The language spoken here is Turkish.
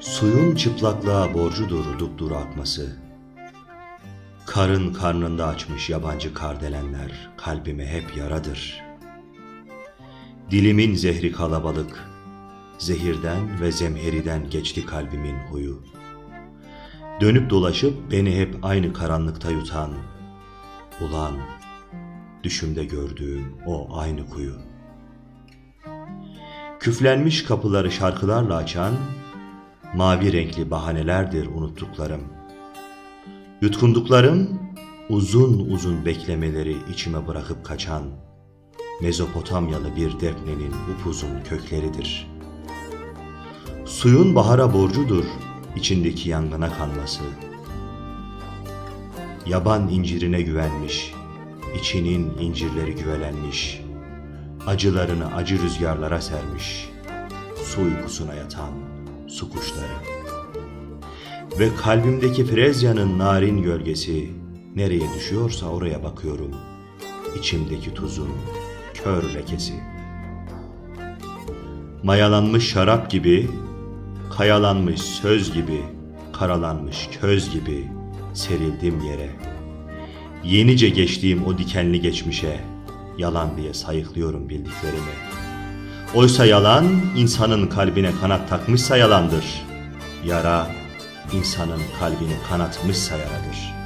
Suyun çıplaklığa borcudur dupduru akması. Karın karnında açmış yabancı kardelenler kalbime hep yaradır. Dilimin zehri kalabalık, zehirden ve zemheriden geçti kalbimin huyu. Dönüp dolaşıp beni hep aynı karanlıkta yutan, ulan düşümde gördüğüm o aynı kuyu. Küflenmiş kapıları şarkılarla açan, mavi renkli bahanelerdir unuttuklarım. Yutkunduklarım uzun uzun beklemeleri içime bırakıp kaçan Mezopotamyalı bir depnenin upuzun kökleridir. Suyun bahara borcudur içindeki yangına kanması. Yaban incirine güvenmiş, içinin incirleri güvelenmiş, acılarını acı rüzgarlara sermiş, su uykusuna yatan su kuşları. Ve kalbimdeki Frezya'nın narin gölgesi nereye düşüyorsa oraya bakıyorum. İçimdeki tuzun kör lekesi. Mayalanmış şarap gibi, kayalanmış söz gibi, karalanmış köz gibi serildim yere. Yenice geçtiğim o dikenli geçmişe yalan diye sayıklıyorum bildiklerimi. Oysa yalan insanın kalbine kanat takmışsa yalandır. Yara insanın kalbini kanatmışsa yaradır.''